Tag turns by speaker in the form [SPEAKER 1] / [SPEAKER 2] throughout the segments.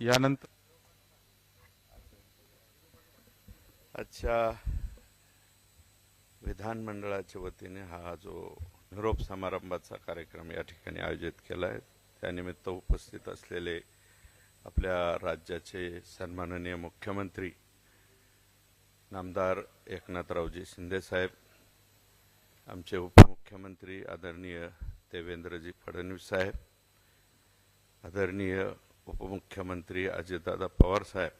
[SPEAKER 1] यानंतर
[SPEAKER 2] आजच्या विधानमंडळाच्या वतीने हा जो निरोप समारंभाचा कार्यक्रम या ठिकाणी आयोजित केला आहे त्यानिमित्त उपस्थित असलेले आपल्या राज्याचे सन्माननीय मुख्यमंत्री नामदार एकनाथरावजी शिंदेसाहेब आमचे उपमुख्यमंत्री आदरणीय देवेंद्रजी फडणवीस साहेब आदरणीय उपमुख्यमंत्री अजितदादा पवार साहेब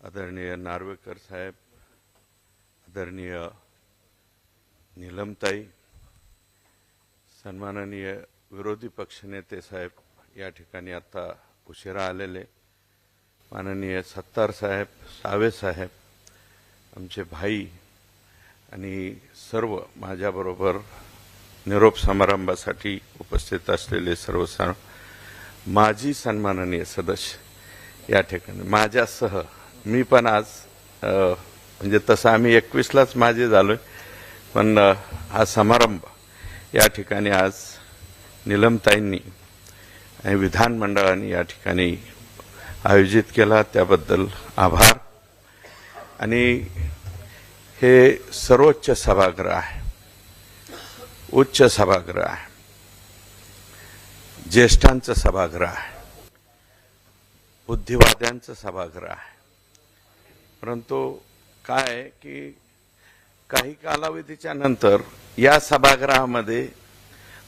[SPEAKER 2] आदरणीय नार्वेकर साहेब आदरणीय नीलमताई सन्माननीय विरोधी पक्षनेते साहेब या ठिकाणी आता उशिरा आलेले माननीय सत्तार साहेब सावे साहेब आमचे भाई आणि सर्व माझ्याबरोबर निरोप समारंभासाठी उपस्थित असलेले सर्व माझी माजी सन्माननीय सदस्य या ठिकाणी. माझ्यासह मी पण आज म्हणजे तसं आम्ही एकवीसलाच माझे झालोय पण हा समारंभ या ठिकाणी आज निलमताईंनी आणि विधानमंडळाने या ठिकाणी आयोजित केला. त्याबद्दल आभार. आणि हे सर्वोच्च सभागृह आहे. उच्च सभागृह आहे. ज्येष्ठांचं सभागृह आहे. बुद्धिवाद्यांचं सभागृह आहे. परंतु काय आहे की काही कालावधीच्या नंतर या सभागृहामध्ये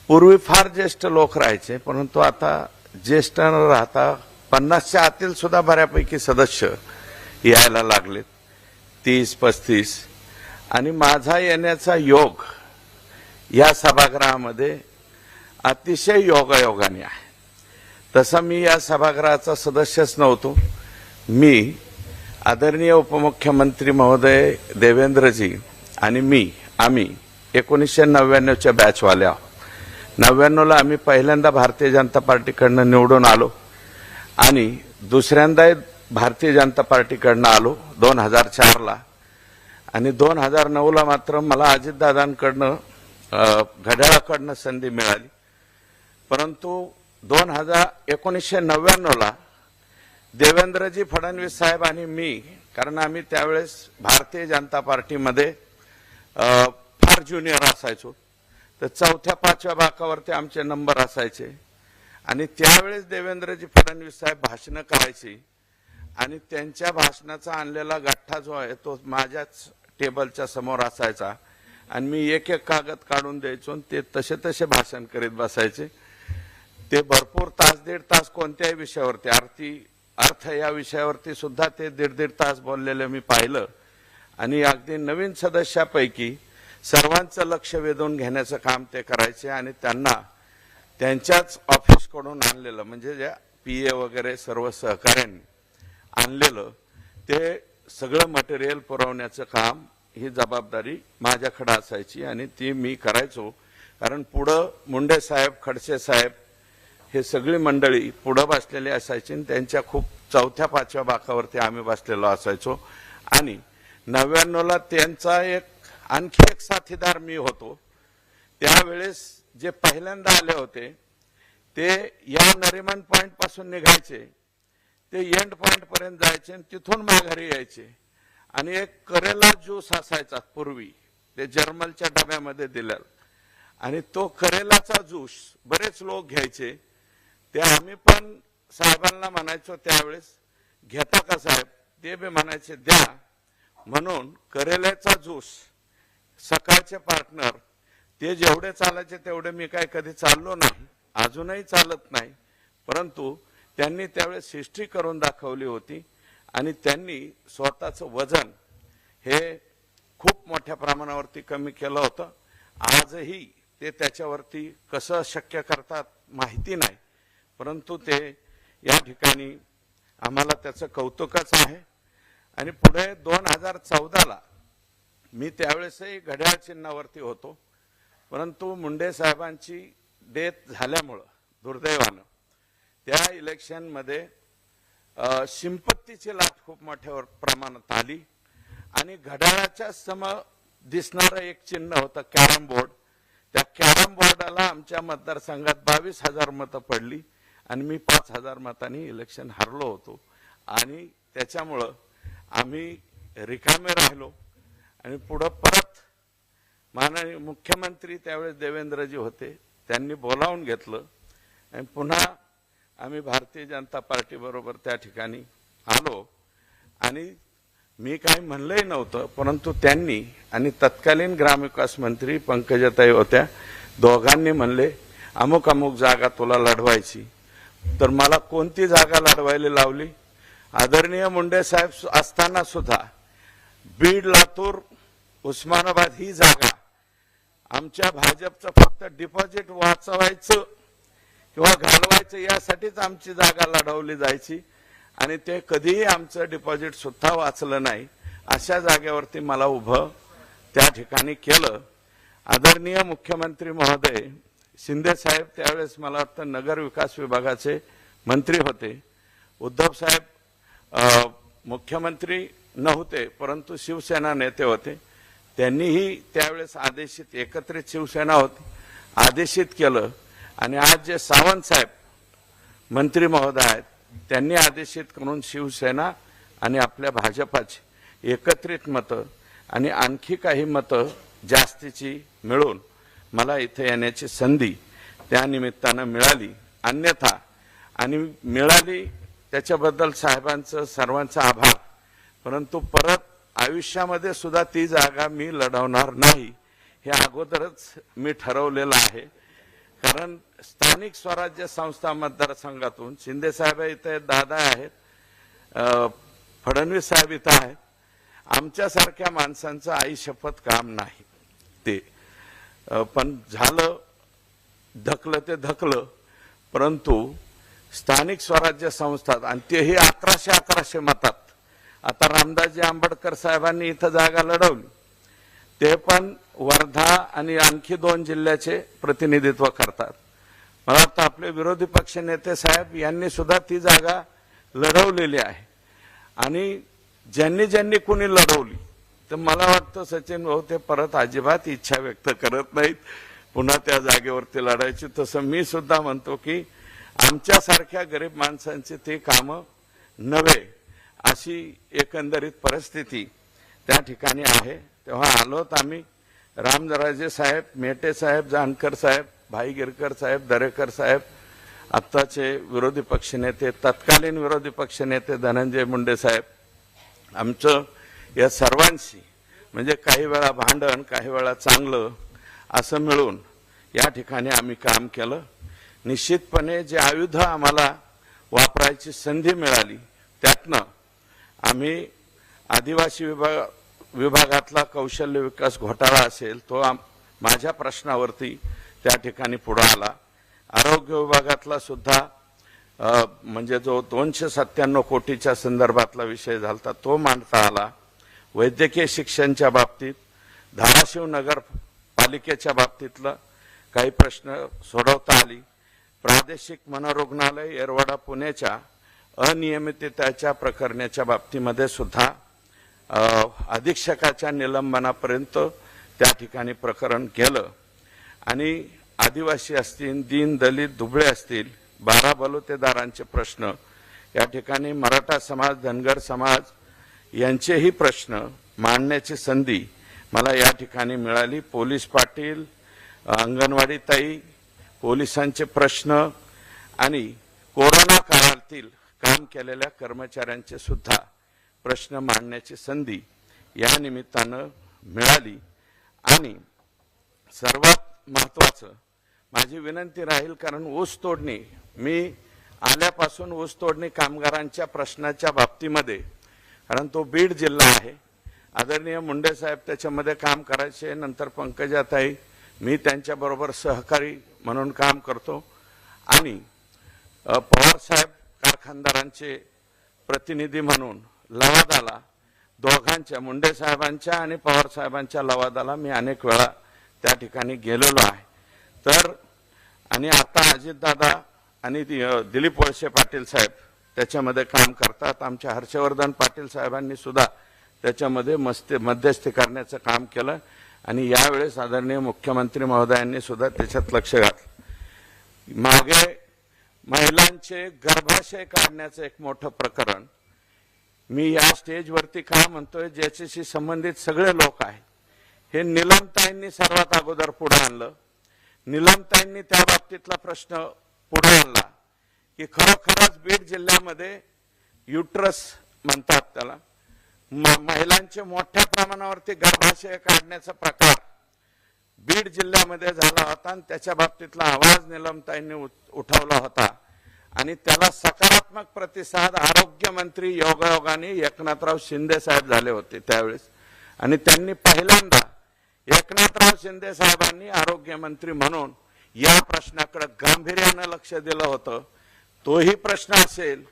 [SPEAKER 2] पूर्वी फार ज्येष्ठ लोक राहायचे परंतु आता ज्येष्ठ न राहता पन्नासच्या आतील सुद्धा बऱ्यापैकी सदस्य यायला लागलेत. तीस पस्तीस. आणि माझा येण्याचा योग या सभागृहामध्ये अतिशय योगायोगाने आहे. तसं मी या सभागृहाचा सदस्यच नव्हतो. मी आदरणीय उपमुख्यमंत्री महोदय देवेंद्रजी आणि मी आम्ही एकोणीसशे नव्याण्णवच्या बॅचवाल्या आहोत. नव्याण्णवला आम्ही पहिल्यांदा भारतीय जनता पार्टीकडनं निवडून आलो आणि दुसऱ्यांदा भारतीय जनता पार्टीकडनं आलो दोन हजार चारला. आणि दोन हजार नऊला मात्र मला अजितदादांकडनं घड्याळाकडनं संधी मिळाली. परंतु दोन हजार एकोणीसशे नव्याण्णवला देवेंद्रजी फडणवीस साहेब आणि मी कारण आम्ही त्यावेळेस भारतीय जनता पार्टीमध्ये फार ज्युनियर असायचो. तर चौथ्या पाचव्या भागावरती आमचे नंबर असायचे. आणि त्यावेळेस देवेंद्रजी फडणवीस साहेब भाषणं करायची. आणि त्यांच्या भाषणाचा आणलेला गठ्ठा जो आहे तो माझ्याच टेबलच्या समोर असायचा. आणि मी एक एक कागद काढून द्यायचो आणि ते तसे तसे भाषण करीत बसायचे. ते भरपूर तास दीड तास कोणत्याही विषयावरती आरती अर्थ या विषयावरती सुद्धा ते दीड दीड तास बोललेलं मी पाहिलं. आणि अगदी नवीन सदस्यापैकी सर्वांचं लक्ष वेधून घेण्याचं काम ते करायचे आणि त्यांना त्यांच्याच ऑफिसकडून आणलेलं म्हणजे ज्या पी ए वगैरे सर्व सहकाऱ्यांनी आणलेलं ते सगळं मटेरियल पुरवण्याचं काम ही जबाबदारी माझ्याकडे असायची आणि ती मी करायचो. कारण पुढं मुंडे साहेब खडसे साहेब हे सगळी मंडळी पुढं बसलेली असायची आणि त्यांच्या खूप चौथ्या पाचव्या बाकावरती आम्ही बसलेलो असायचो. आणि नव्याण्णवला त्यांचा एक आणखी एक साथीदार मी होतो. त्यावेळेस जे पहिल्यांदा आले होते ते या नरिमन पॉइंटपासून निघायचे. ते एंड पॉइंट पर्यंत जायचे आणि तिथून माघारी यायचे. आणि एक करेला ज्यूस असायचा पूर्वी ते जर्मलच्या डब्यामध्ये दिलेला. आणि तो करेलाचा ज्यूस बरेच लोक घ्यायचे. ते आम्ही पण साहेबांना म्हणायचो त्यावेळेस घेता का साहेब? ते बी म्हणायचे द्या. म्हणून करेल्याचा ज्यूस सकाळचे पार्टनर ते जेवढे चालायचे तेवढे मी काय कधी चाललो नाही अजूनही चालत नाही. परंतु त्यांनी त्यावेळेस हिस्ट्री करून दाखवली होती आणि त्यांनी स्वतःचं वजन हे खूप मोठ्या प्रमाणावरती कमी केलं होतं. आजही ते त्याच्यावरती कसं शक्य करतात माहिती नाही. परंतु ते या ठिकाणी आम्हाला त्याचं कौतुकच आहे. आणि पुढे दोन हजार चौदाला मी त्यावेळेसही घड्याळ चिन्हावरती होतो. परंतु मुंडे साहेबांची डेथ झाल्यामुळं दुर्दैवानं त्या इलेक्शनमध्ये शिंपत्तीची लाट खूप मोठ्या प्रमाणात आली. आणि घड्याळाच्या सम दिसणारं एक चिन्ह होतं कॅरम बोर्ड. त्या कॅरम बोर्डाला आमच्या मतदारसंघात बावीस हजार मतं पडली. आणि मी पाच हजार मतांनी इलेक्शन हरलो होतो. आणि त्याच्यामुळं आम्ही रिकामे राहिलो. आणि पुढं परत माननीय मुख्यमंत्री त्यावेळेस देवेंद्रजी होते. त्यांनी बोलावून घेतलं. आणि पुन्हा आम्ही भारतीय जनता पार्टीबरोबर त्या ठिकाणी आलो. आणि मी काही म्हणलंही नव्हतं परंतु त्यांनी आणि तत्कालीन ग्रामविकास मंत्री पंकजाताई होत्या दोघांनी म्हणले अमुक अमुक जागा तुला लढवायची. तर मला कोणती जागा लढवायला लावली? आदरणीय मुंडे साहेब असताना सुद्धा बीड लातूर उस्मानाबाद ही जागा आमच्या भाजपचं फक्त डिपॉझिट वाचवायचं किंवा घालवायचं यासाठीच आमची जागा लढवली जायची आणि ते कधीही आमचं डिपॉझिट सुद्धा वाचलं नाही अशा जागेवरती मला उभं त्या ठिकाणी केलं. आदरणीय मुख्यमंत्री महोदय शिंदे साहेब त्यावेळेस मला वाटतं नगर विकास विभागाचे मंत्री होते. उद्धव साहेब मुख्यमंत्री नव्हते परंतु शिवसेना नेते होते. त्यांनीही त्यावेळेस आदेशित एकत्रित शिवसेना होती आदेशित केलं. आणि आज जे सावंत साहेब मंत्री महोदय आहेत त्यांनी आदेशित करून शिवसेना आणि आपल्या भाजपाची एकत्रित मतं आणि आणखी काही मतं जास्तीची मिळून मला इथे येण्याची संधी त्या निमित्तानं मिळाली. अन्यथा आणि मिळाली त्याच्याबद्दल साहेबांचं सर्वांचा आभार. परंतु परत आयुष्यामध्ये सुद्धा ती जागा मी लढवणार नाही हे अगोदरच मी ठरवलेलं आहे. कारण स्थानिक स्वराज्य संस्था मतदारसंघातून शिंदे साहेब इथे दादा आहेत फडणवीस साहेब इथं आहेत. आमच्यासारख्या माणसांचं आई शपथ काम नाही ते. पण झालं धकलं ते धकलं परंतु स्थानिक स्वराज्य संस्थात आणि तेही अकराशे अकराशे मतात. आता रामदासजी आंबेडकर साहेबांनी इथं जागा लढवली. ते पण वर्धा आणि आणखी दोन जिल्ह्याचे प्रतिनिधित्व करतात. मला वाटतं आपले विरोधी पक्ष नेते साहेब यांनी सुद्धा ती जागा लढवलेली आहे. आणि ज्यांनी ज्यांनी कुणी लढवली तर मला वाटतं सचिन भाऊ ते परत अजिबात इच्छा व्यक्त करत नाहीत. पुन्हा त्या जागेवरती लढायची. तसं मी सुद्धा म्हणतो की आमच्यासारख्या गरीब माणसांची ती कामं नव्हे अशी एकंदरीत परिस्थिती त्या ठिकाणी आहे. तेव्हा आलोत आम्ही. रामराजे साहेब मेटे साहेब जानकर साहेब भाई गिरकर साहेब दरेकर साहेब आत्ताचे विरोधी पक्षनेते तत्कालीन विरोधी पक्षनेते धनंजय मुंडे साहेब. आमचं या सर्वांशी म्हणजे काही वेळा भांडण काही वेळा चांगलं असं मिळून या ठिकाणी आम्ही काम केलं. निश्चितपणे जे आयुध आम्हाला वापरायची संधी मिळाली त्यातनं आम्ही आदिवासी विभाग विभागातला कौशल्य विकास घोटाळा असेल तो आम- माझ्या प्रश्नावरती त्या ठिकाणी पुढं आला. आरोग्य विभागातला सुद्धा म्हणजे जो दोनशे सत्त्याण्णव कोटीच्या संदर्भातला विषय झाला तो मांडता आला. वैद्यकीय शिक्षणच्या बाबतीत धाराशिव नगरपालिकेच्या बाबतीतलं काही प्रश्न सोडवता आली. प्रादेशिक मनोरुग्णालय येरवाडा पुण्याच्या अनियमिततेच्या प्रकरणाच्या बाबतीमध्ये सुद्धा अधीक्षकाच्या निलंबनापर्यंत त्या ठिकाणी प्रकरण केलं. आणि आदिवासी असतील दीन दलित दुबळे असतील बारा बलुतेदारांचे प्रश्न. या ठिकाणी मराठा समाज धनगर समाज यांचेही प्रश्न मांडण्याची संधी मला या ठिकाणी मिळाली. पोलीस पाटील अंगणवाडी ताई पोलिसांचे प्रश्न आणि कोरोना काळातील काम केलेल्या कर्मचाऱ्यांचे सुद्धा प्रश्न मांडण्याची संधी या निमित्तानं मिळाली. आणि सर्वात महत्वाचं माझी विनंती राहील कारण ऊस तोडणी मी आल्यापासून ऊस तोडणी कामगारांच्या प्रश्नाच्या बाबतीमध्ये कारण तो बीड जिल्हा आहे. आदरणीय मुंडे साहेब त्याच्यामध्ये काम करायचे नंतर पंकजाताई मी त्यांच्याबरोबर सहकारी म्हणून काम करतो. आणि पवारसाहेब पवार साहेब कारखानदारांचे प्रतिनिधी म्हणून लवादाला दोघांच्या मुंडे साहेबांच्या आणि पवार साहेबांच्या लवादाला मी अनेक वेळा त्या ठिकाणी गेलेलो आहे. तर आणि आता अजितदादा आणि दिलीप वळसे पाटील साहेब त्याच्यामध्ये काम करतात. आमच्या हर्षवर्धन पाटील साहेबांनी सुद्धा त्याच्यामध्ये मस्ती मध्यस्थी करण्याचं काम केलं. आणि यावेळेस आदरणीय मुख्यमंत्री महोदयांनी सुद्धा त्याच्यात लक्ष घातलं. मागे महिलांचे गर्भाशय काढण्याचं एक मोठं प्रकरण. मी या स्टेजवरती का म्हणतोय ज्याच्याशी संबंधित सगळे लोक आहेत. हे निलमताईंनी सर्वात अगोदर पुढे आणलं. निलमताईंनी त्या बाबतीतला प्रश्न पुढे आणला. की खरोखरच बीड जिल्ह्यामध्ये युट्रस म्हणतात त्याला. महिलांचे मोठ्या प्रमाणावरती गर्भाशय काढण्याचा प्रकार बीड जिल्ह्यामध्ये झाला होता आणि त्याच्या बाबतीतला आवाज निलमताईंनी उठवला होता. आणि त्याला सकारात्मक प्रतिसाद आरोग्यमंत्री योगायोगाने एकनाथराव शिंदे साहेब झाले होते त्यावेळेस. आणि त्यांनी पहिल्यांदा एकनाथराव शिंदे साहेबांनी आरोग्यमंत्री म्हणून या प्रश्नाकडे गांभीर्यानं लक्ष दिलं होतं. तोही प्रश्न असेल.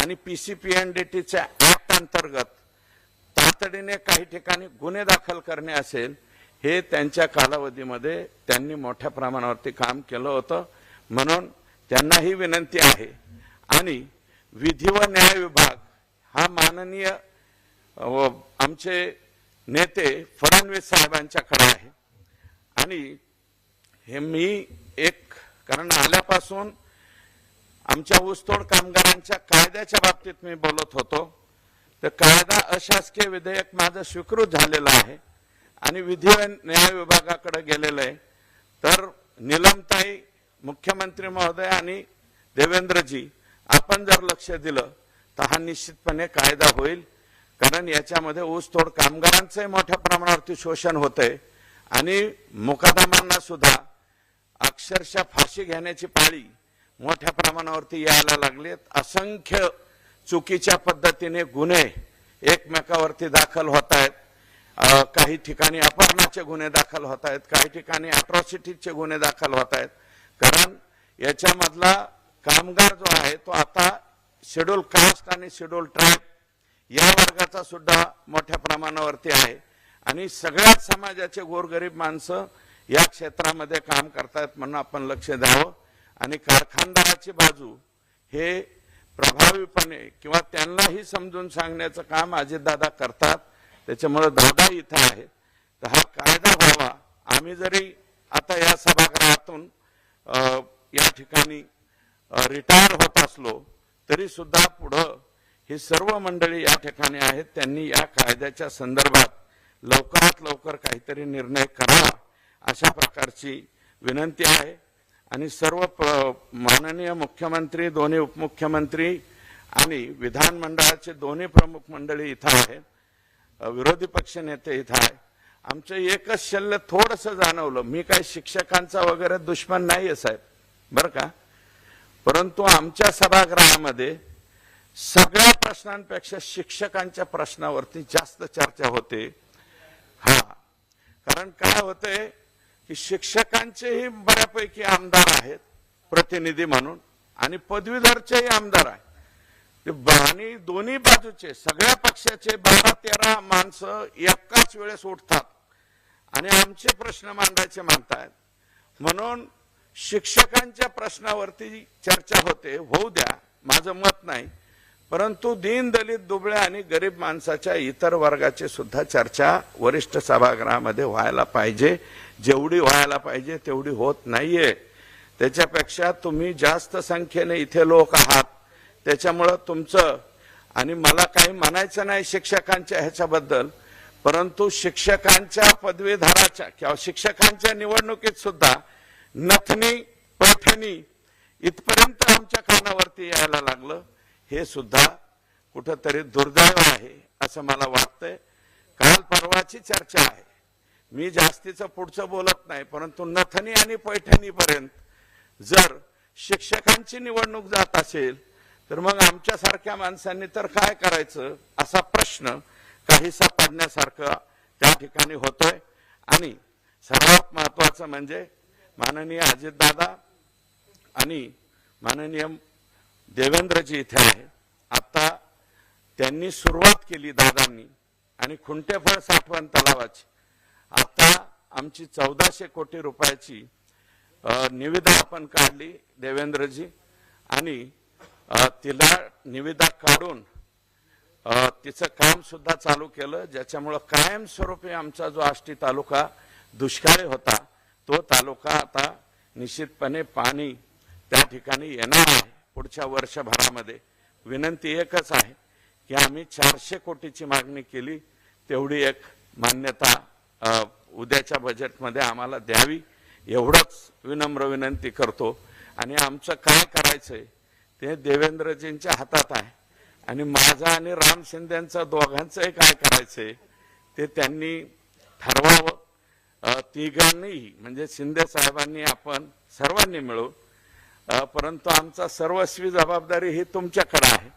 [SPEAKER 2] आणि P C P N D टीच्या ऍक्ट अंतर्गत तातडीने काही ठिकाणी गुन्हे दाखल करणे असेल हे त्यांच्या कालावधीमध्ये त्यांनी मोठ्या प्रमाणावरती काम केलं होतं. म्हणून त्यांना ही विनंती आहे. आणि विधी व न्याय विभाग हा माननीय आमचे नेते फडणवीस साहेबांच्याकडे आहे. आणि हे मी एक कारण आल्यापासून आमच्या ऊसतोड कामगारांच्या कायद्याच्या बाबतीत मी बोलत होतो. तर कायदा अशासकीय विधेयक माझं स्वीकृत झालेलं आहे आणि विधी व न्याय विभागाकडे गेलेलं आहे. तर निलमताई मुख्यमंत्री महोदय आणि देवेंद्रजी आपण जर लक्ष दिलं तर हा निश्चितपणे कायदा होईल. कारण याच्यामध्ये ऊसतोड कामगारांचंही मोठ्या प्रमाणावरती शोषण होतंय आणि मुकादमांना सुद्धा अक्षरशः फाशी घेण्याची पाळी मोठ्या प्रमाणावरती यायला लागलेत. असंख्य चुकीच्या पद्धतीने गुन्हे एकमेकावरती दाखल होत आहेत काही ठिकाणी अपहरणाचे गुन्हे दाखल होत आहेत काही ठिकाणी अट्रॉसिटीचे गुन्हे दाखल होत आहेत कारण याच्यामधला कामगार जो आहे तो आता शेड्यूल कास्ट आणि शेड्यूल ट्राईब या वर्गाचा सुद्धा मोठ्या प्रमाणावरती आहे. आणि सगळ्याच समाजाचे गोरगरीब माणसं या क्षेत्रामध्ये काम करतायत म्हणून आपण लक्ष द्यावं. आणि कारखानदाराची बाजू हे प्रभावीपणे किंवा त्यांनाही समजून सांगण्याचं काम अजितदादा करतात. त्याच्यामुळे दादा इथं आहे तर हा कायदा व्हावा. आम्ही जरी आता या सभागृहातून या ठिकाणी रिटायर होत असलो तरी सुद्धा पुढं ही सर्व मंडळी या ठिकाणी आहेत. त्यांनी या कायद्याच्या संदर्भात लवकरात लवकर काहीतरी निर्णय करावा अशा प्रकारची विनंती आहे. आणि सर्व माननीय मुख्यमंत्री दोन्ही उपमुख्यमंत्री आणि विधानमंडळाचे दोन्ही प्रमुख मंडळी इथं आहेत. विरोधी पक्ष नेते इथं आहे आमचं एकच शल्य थोडस जाणवलं. मी काय शिक्षकांचा वगैरे दुश्मन नाहीये साहेब बरं का? परंतु आमच्या सभागृहामध्ये सगळ्या प्रश्नांपेक्षा शिक्षकांच्या प्रश्नावरती जास्त चर्चा होते. हा. कारण काय होतंय? की शिक्षकांचेही बऱ्यापैकी आमदार आहेत प्रतिनिधी म्हणून आणि पदवीधरचेही आमदार आहेत. आणि दोन्ही बाजूचे सगळ्या पक्षाचे बारा तेरा माणसं एकाच वेळेस उठतात आणि आमचे प्रश्न मांडायचे मानतायत म्हणून शिक्षकांच्या प्रश्नावरती चर्चा होते होऊ द्या माझं मत नाही. परंतु दीन दलित दुबळ्या आणि गरीब माणसाच्या इतर वर्गाची सुद्धा चर्चा वरिष्ठ सभागृहामध्ये व्हायला पाहिजे. जेवढी व्हायला पाहिजे तेवढी होत नाहीये. त्याच्यापेक्षा तुम्ही जास्त संख्येने इथे लोक आहात. त्याच्यामुळं तुमचं आणि मला काही म्हणायचं नाही शिक्षकांच्या ह्याच्याबद्दल परंतु शिक्षकांच्या पदवीधराच्या किंवा शिक्षकांच्या निवडणुकीत सुद्धा नथनी पैठणी इथपर्यंत आमच्या कानावरती यायला लागलं. हे सुद्धा कुठंतरी दुर्दैव आहे असं मला वाटतंय. काल परवाची चर्चा आहे. मी जास्तीचं पुढचं बोलत नाही परंतु नथनी आणि पैठणीपर्यंत जर शिक्षकांची निवडणूक जात असेल तर मग आमच्यासारख्या माणसांनी तर काय करायचं असा प्रश्न काहीसा पडण्यासारखं त्या ठिकाणी होतोय. आणि सर्वात महत्वाचं म्हणजे माननीय अजितदादा आणि माननीय देवेंद्रजी इथे आहे. आता त्यांनी सुरुवात केली दादांनी आणि खुंटेफळ साठवण तलावाची. आता आमची चौदाशे कोटी रुपयाची निविदा आपण काढली देवेंद्रजी आणि तिला निविदा काढून तिचं काम सुद्धा चालू केलं ज्याच्यामुळं कायमस्वरूपी आमचा जो आष्टी तालुका दुष्काळी होता तो तालुका आता निश्चितपणे पाणी त्या ठिकाणी येणार आहे. पुढच्या वर्षभरामध्ये. विनंती एकच आहे की आम्ही चारशे कोटीची मागणी केली तेवढी एक मान्यता उद्याच्या बजेटमध्ये आम्हाला द्यावी एवढंच विनम्र विनंती करतो. आणि आमचं काय करायचंय ते देवेंद्रजींच्या हातात आहे. आणि माझा आणि राम शिंदेचं दोघांचंही काय करायचंय ते त्यांनी ठरवावं. तिघांनीही म्हणजे शिंदे साहेबांनी आपण सर्वांनी मिळून परंतु आमचा सर्वस्वी जबाबदारी ही तुमच्याकडे आहे.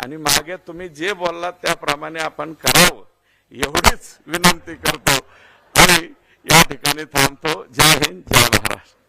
[SPEAKER 2] आणि मागे तुम्ही जे बोललात त्याप्रमाणे आपण करावं एवढीच विनंती करतो. आणि या ठिकाणी थांबतो. जय हिंद जय महाराष्ट्र.